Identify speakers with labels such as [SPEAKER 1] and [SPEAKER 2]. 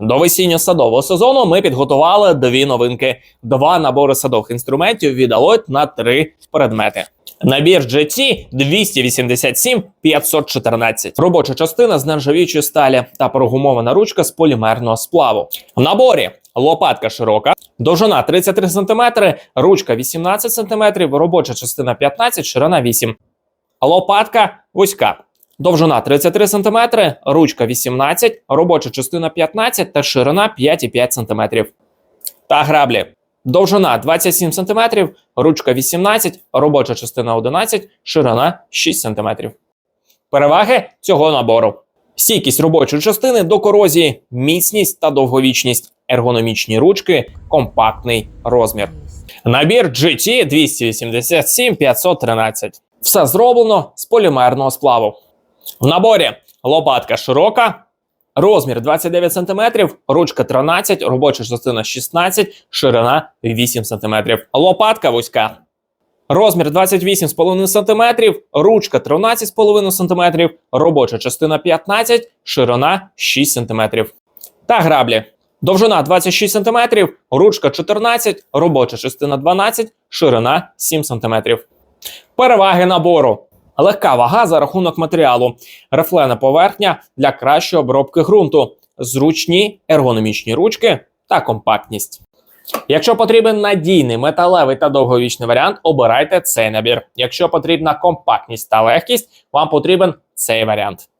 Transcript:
[SPEAKER 1] До весінньо-садового сезону ми підготували дві новинки: два набори садових інструментів від Alloyd на три предмети. Набір GT 287 514. Робоча частина з нержавіючої сталі та прогумована ручка з полімерного сплаву. В наборі лопатка широка, довжина 33 см, ручка 18 см, робоча частина 15, ширина 8 Лопатка вузька. Довжина 33 см, ручка 18, робоча частина 15 та ширина 5,5 см. Та граблі. Довжина 27 см, ручка 18, робоча частина 11, ширина 6 см. Переваги цього набору: стійкість робочої частини до корозії, міцність та довговічність, ергономічні ручки, компактний розмір. Набір GT 287 513. Все зроблено з полімерного сплаву. В наборі лопатка широка, розмір 29 см, ручка 13, робоча частина 16, ширина 8 см. Лопатка вузька. Розмір 28,5 см, ручка 13,5 см, робоча частина 15, ширина 6 см. Та граблі. Довжина 26 см, ручка 14, робоча частина 12, ширина 7 см. Переваги набору. Легка вага за рахунок матеріалу, рифлена поверхня для кращої обробки ґрунту, зручні ергономічні ручки та компактність. Якщо потрібен надійний металевий та довговічний варіант, обирайте цей набір. Якщо потрібна компактність та легкість, вам потрібен цей варіант.